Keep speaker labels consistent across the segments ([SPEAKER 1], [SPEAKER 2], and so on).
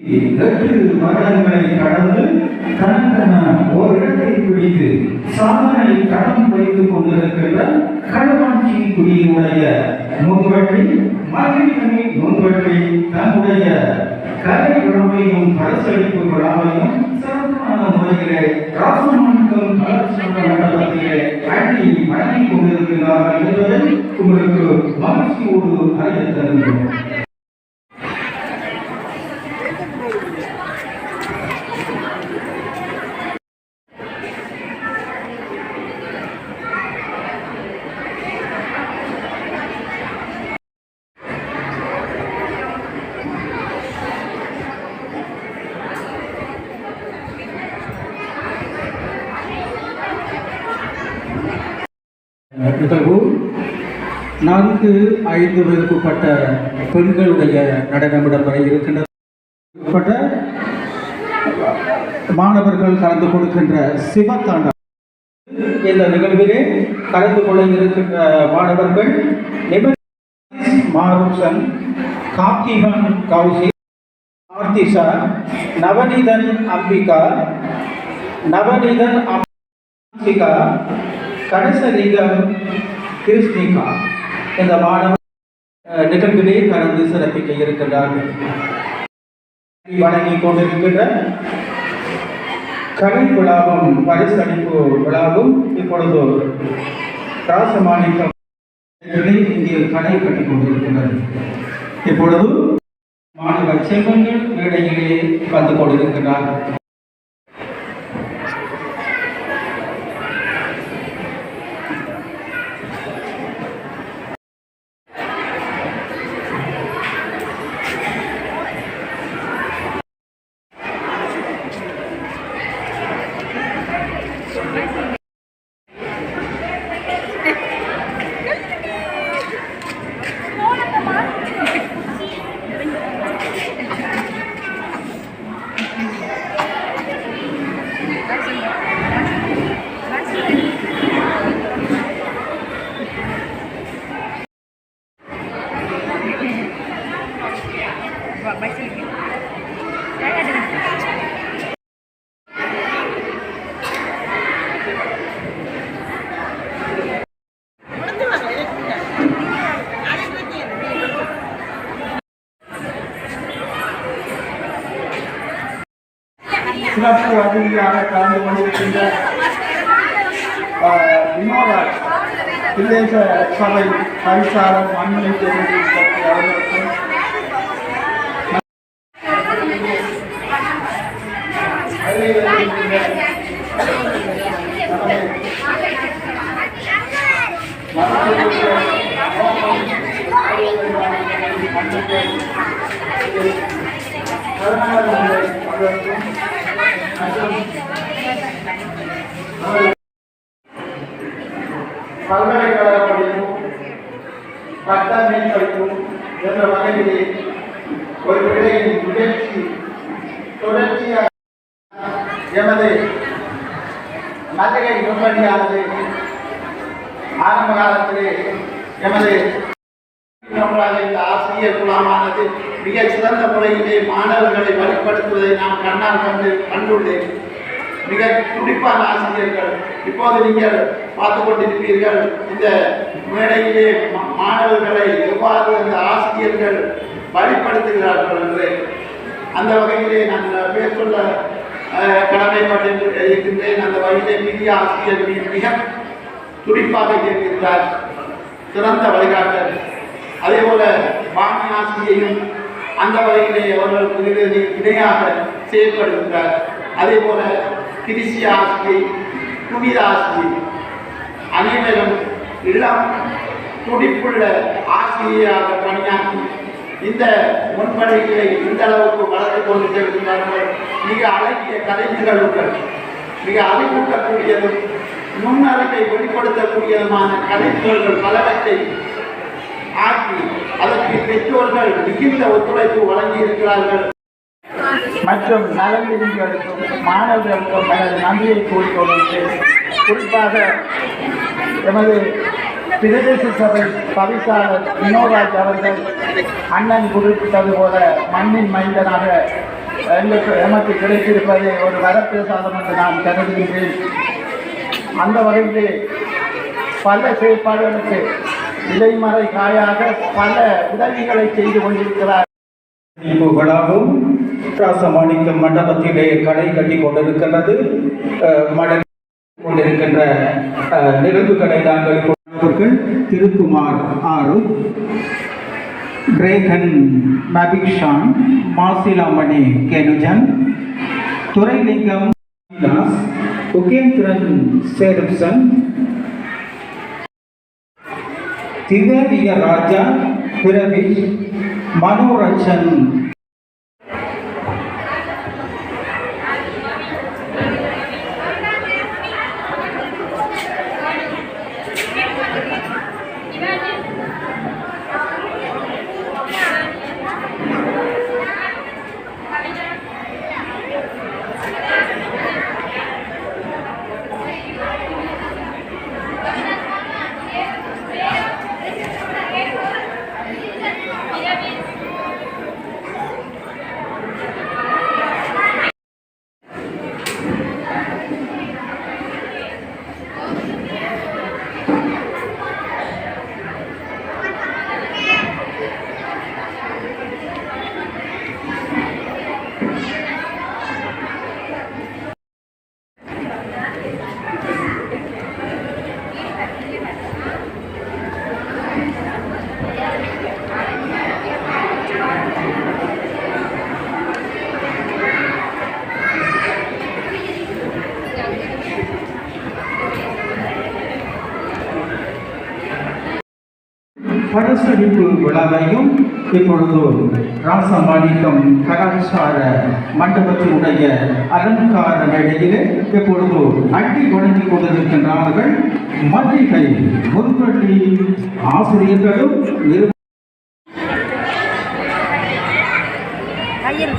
[SPEAKER 1] எட்டு வருடங்களை கடந்து ஒரு இடத்தை பிடித்து சாதனை கடன் வைத்துக் கொண்டிருக்கின்ற களவாட்சி குடியினுடைய முன்வட்டி மகிழ்ச்சி முன்வட்டி தன்னுடைய கலை உணவையும் பரிசளிப்பு விழாவையும் சிறப்பான முறையிலே ராசமணிக்கம் கலாச்சார மண்டலத்திலே அள்ளி வழங்கிக் கொண்டிருக்கிறார்கள் என்பதை உங்களுக்கு மகிழ்ச்சியோடு அறிய தருகிறோம்
[SPEAKER 2] நான்கு ஐந்து வயதுக்குட்பட்ட பெண்களுடைய நடனமிடம் வரை இருக்கின்றது உட்பட்ட மாணவர்கள் கலந்து கொடுக்கின்ற சிவத்தாண்டம் இந்த நிகழ்விலே கலந்து கொள்ள இருக்கின்ற மாணவர்கள் நிப- மாருசன் கார்த்திகன் கௌசி ஆர்த்திஷா நவநீதன் அம்பிகா நவநீதன் அம்பிகா கணசலிங்கம் கிருஷ்ணிகா. இந்த மாணவர் அஹ், நிகழ்விலே கலந்து சிறப்பிக்க இருக்கின்றார்கள். வழங்கிக் கொண்டிருக்கின்ற கலை விழாவும் பரிசளிப்பு விழாவும் இப்பொழுது ராசமாணிக்கம் இங்கே கடை கட்டிக் கொண்டிருக்கின்றது. இப்பொழுது மாணவர் செல்வங்கள் மேடையிலே வந்து கொண்டிருக்கிறார்கள்
[SPEAKER 3] சிறப்பு அதிகாக கலந்து கொண்டிருக்கின்ற ஆஹ், பிரதேச சபை பரிசாளர் மண்ணிலை தெரிவித்த அவர்களுக்கும் பல்கலைக்கழக படிப்பும் பட்டமே படிப்பும் என்ற வகையிலே ஒரு பிள்ளையின் முயற்சி தொடர்ச்சியாக எமது மதுரை முன்னணியானது ஆரம்ப காலத்திலே எமது நம்மளால் இந்த ஆசிரியர் குலமானது மிக சிறந்த முறையிலே மாணவர்களை வழிப்படுத்துவதை நாம் கண்ணால் கண்டு கண்டுள்ளேன். மிக துடிப்பான ஆசிரியர்கள். இப்போது நீங்கள் பார்த்து கொண்டிருப்பீர்கள் இந்த மேடையிலே மா- மாணவர்களை எவ்வாறு அந்த ஆசிரியர்கள் வழிப்படுத்துகிறார்கள் என்று. அந்த வகையிலே நான் பேர் கடமைப்பட்டு இருக்கின்றேன். அந்த வகையிலே மிக ஆசிரியர்கள் மிக துடிப்பாக இருக்கின்றார் சிறந்த வழிகாட்டல். அதே போல பாணி ஆசிரியையும் அந்த வகையிலே அவர்கள் இணை- இணையாக செயல்படுகின்றார். அதே போல கிரிசி ஆசிரியை புனித ஆசிரியை அனைவரும் இளம் துடிப்புள்ள ஆசிரியராக பணியாற்றி இந்த முன்பள்ளிகளை இந்த அளவுக்கு வளர்த்து கொண்டு செல்கின்றார்கள். மிக அழகிய கலைஞர்களுடன் மிக அறிவூட்டக்கூடியதும் நுண்ணறிவை வெளிப்படுத்தக்கூடியதுமான கலைஞர்கள் பலவற்றை ஆக்கி அதற்கு பெற்றோர்கள் மிகுந்த ஒத்துழைப்பு வழங்கியிருக்கிறார்கள். மற்றும் நலன்களுக்கும் மாணவர்களுக்கும் எனது நன்றியை கூறிக்கொள்கின்றேன். குறிப்பாக எமது பிரதேச சபை தவிசாளர் வினோராஜ் அவர்கள் அண்ணன் குறிப்பிட்டது போல மண்ணின் மைந்தனாக எங்களுக்கு எமக்கு கிடைத்திருப்பது ஒரு வரப்பிரசாதம் என்று நான் கருதுகின்றேன். அந்த வகையில் பல செயற்பாடுகளுக்கு இலைமறை காயாக பல உதவிகளை செய்து கொண்டிருக்கிறார்.
[SPEAKER 1] இப்போ விழாவும் ராசமாணிக்கம் மண்டபத்திலே கடை கட்டி கொண்டிருக்கின்றது. மடல் கொண்டிருக்கின்ற நிகழ்வுகளை நாங்கள் அவர்கள் திருக்குமார் ஆறு கிரேகன் மபிக்ஷான் மாசிலாமணி கேனுஜன் துரைலிங்கம் தாஸ் உகேந்திரன் சேருப்சன் திவேதிய ராஜா பிறவி மனோரஞ்சன் அறிவிப்பு விழாவையும் இப்பொழுது ராசமாணிக்கம் கலாச்சார மண்டபத்தினுடைய அலங்கார மேடையிலே இப்பொழுது அட்டி வழங்கிக் கொண்டிருக்கின்றார்கள் மல்லிகை முன்பள்ளி ஆசிரியர்களும் நிறு
[SPEAKER 4] கையில்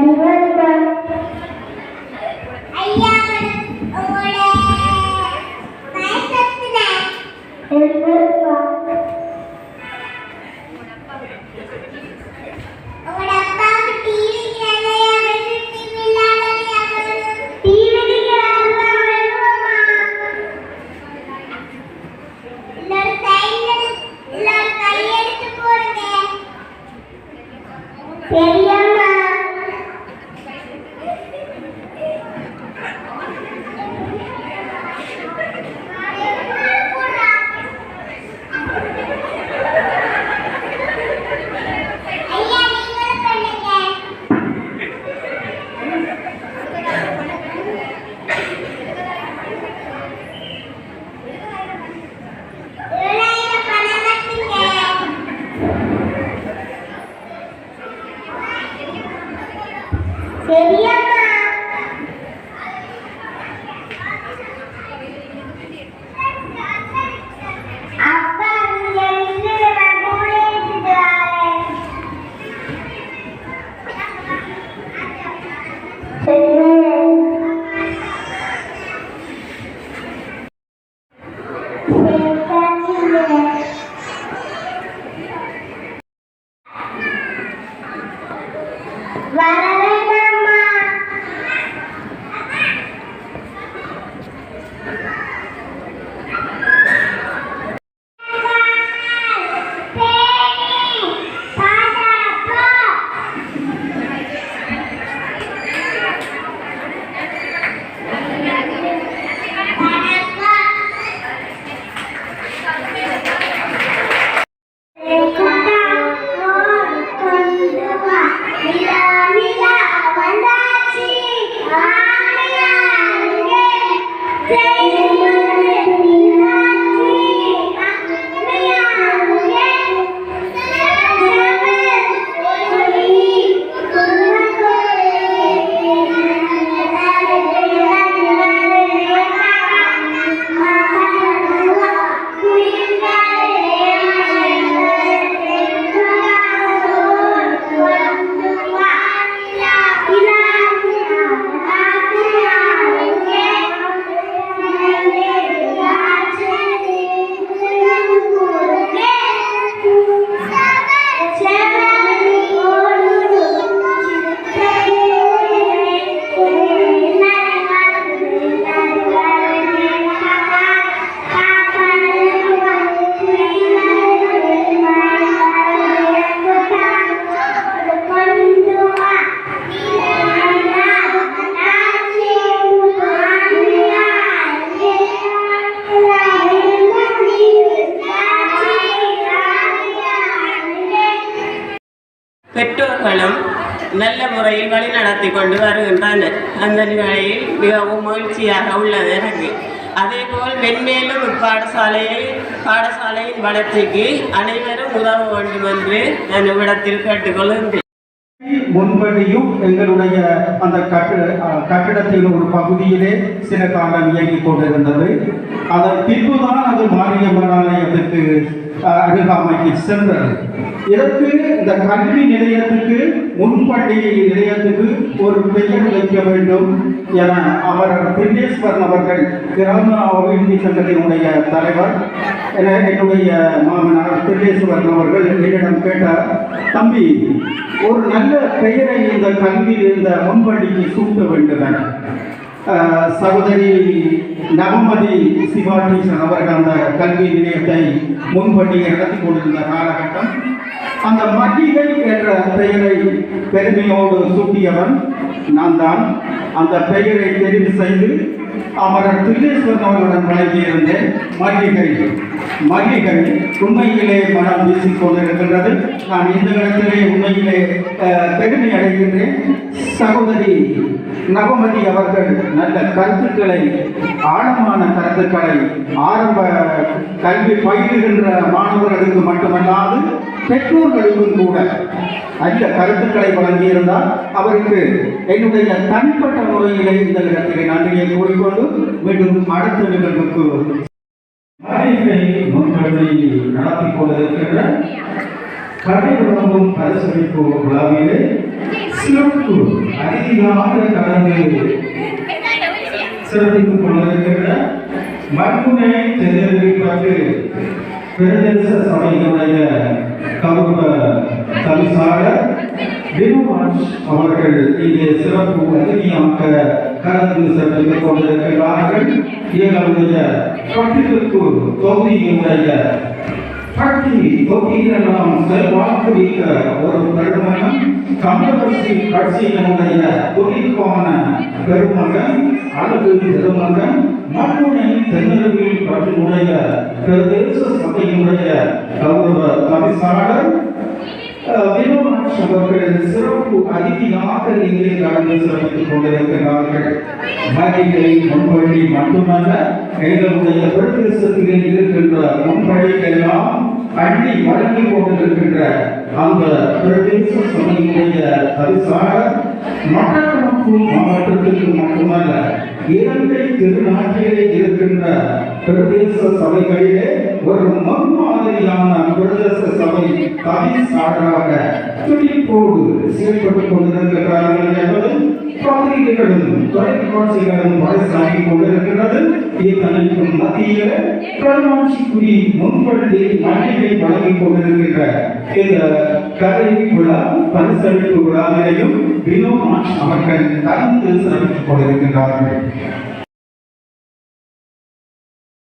[SPEAKER 5] annual
[SPEAKER 6] Senhor. நல்ல முறையில் வழிநடத்தி கொண்டு வருகின்றனர் அந்த நிலையில் மிகவும் மகிழ்ச்சியாக உள்ளது எனக்கு. அதேபோல் மென்மேலும் இப்பாடசாலையை பாடசாலையின் வளர்ச்சிக்கு அனைவரும் உதவ வேண்டும் என்று நான் இவ்விடத்தில் கேட்டுக்கொள்கின்றேன்.
[SPEAKER 1] முன்படியும் எங்களுடைய அந்த கட்ட கட்டிடத்தின் ஒரு பகுதியிலே சில காலம் இயங்கிக் கொண்டிருந்தது. அதன் பின்புதான் அது மாரியம்மன் ஆலயத்துக்கு அருகாமைக்கு சென்றது. இதற்கு இந்த கல்வி நிலையத்துக்கு முன்பள்ளி நிலையத்துக்கு ஒரு பெயர் வைக்க வேண்டும் என அவர் திண்டேஸ்வரன் அவர்கள் கிராம அபிவிருத்தி சங்கத்தினுடைய தலைவர். என என்னுடைய மாமனார் திண்டேஸ்வரன் அவர்கள் என்னிடம் கேட்டார் தம்பி ஒரு நல்ல பெயரை இந்த கல்வி இந்த முன்பள்ளிக்கு சூட்ட வேண்டும். என சகோதரி நவமதி சிவா அவர்கள் அந்த கல்வி நிலையத்தை முன்பள்ளியை நடத்தி கொண்டிருந்த காலகட்டம் அந்த மல்லிகை என்ற பெயரை பெருமையோடு சூட்டியவன் நான் தான் அந்த பெயரை தெரிவு செய்து அமரர் தில்லேஸ்வரன் அவர்களுடன் வழங்கியிருந்தேன். மல்லிகை மல்லிகை உண்மையிலே மனம் வீசிக் கொண்டிருக்கின்றது நான் இந்த இடத்திலே உண்மையிலே பெருமை அடைகின்றேன். சகோதரி நவமதி அவர்கள் நல்ல கருத்துக்களை ஆழமான கருத்துக்களை ஆரம்ப கல்வி பயிலுகின்ற மாணவர்களுக்கு மட்டுமல்லாது பெற்றோர்களுக்கும் கூட அந்த கருத்துக்களை வழங்கியிருந்தால் அவருக்கு என்னுடைய தனிப்பட்ட முறையிலே இந்த இடத்திலே நன்றியை கூறிக்கொண்டு மீண்டும் அடுத்த நிகழ்வுக்கு மலைகளை நடத்தி கொண்டிருக்கின்ற கடை வழங்கும் பரிசளிப்பு விழாவிலே சிறப்பு அதிகமாக கலந்து சிறப்பித்துக் கொண்டிருக்கிற மண்முனை தெரிவிப்பது பிரதேச சபையினுடைய கௌரவ தவிசாளர் வினுவாஜ் அவர்கள் இங்கே சிறப்பு அதிகமாக கலந்து சிறப்பித்துக் கொண்டிருக்கிறார்கள். எங்களுடைய பட்டிருப்பு தொகுதியினுடைய பட்டி தொகுதியிலாம் செல்வாக்கு ஒரு பெருமகன் தமிழரசி கட்சியினுடைய குறிப்பான பெருமகன் அழகு பெருமகன் மண்முனை தென்னருவில் பற்றினுடைய பிரதேச சபையினுடைய கௌரவ தவிசாளர் வினோதாட்சி அவர்கள் சிறப்பு அதிதியாக இங்கே கலந்து சிறப்பித்துக் கொண்டிருக்கிறார்கள். மதிகளை முன்பள்ளி மட்டுமல்ல எங்களுடைய பிரதேசத்திலே இருக்கின்ற முன்பள்ளிக்கெல்லாம் அள்ளி வழங்கி கொண்டிருக்கின்ற அந்த பிரதேச சபையினுடைய பரிசாளர் மட்டக்களப்பு மாவட்டத்திற்கு மட்டுமல்ல இலங்கை திருநாட்டிலே இருக்கின்ற பிரதேச சபைகளிலே ஒரு முன்மாதிரியான பிரதேச சபை தவிசாளராக துடிப்போடு செயல்பட்டுக் கொண்டிருக்கிறார்கள் என்பது பத்திரிகைகளும் தொலைக்காட்சிகளும் பறைசாகி கொண்டிருக்கிறது இத்தனைக்கும் மத்தியில் பிரமாட்சிக்குறி முன்பள்ளி மல்லிகை வழங்கிக் கொண்டிருக்கின்ற இந்த கலை விழா பரிசளிப்பு விழாவிலையும் வினோத் அவர்கள் கலந்து சிறப்பித்துக்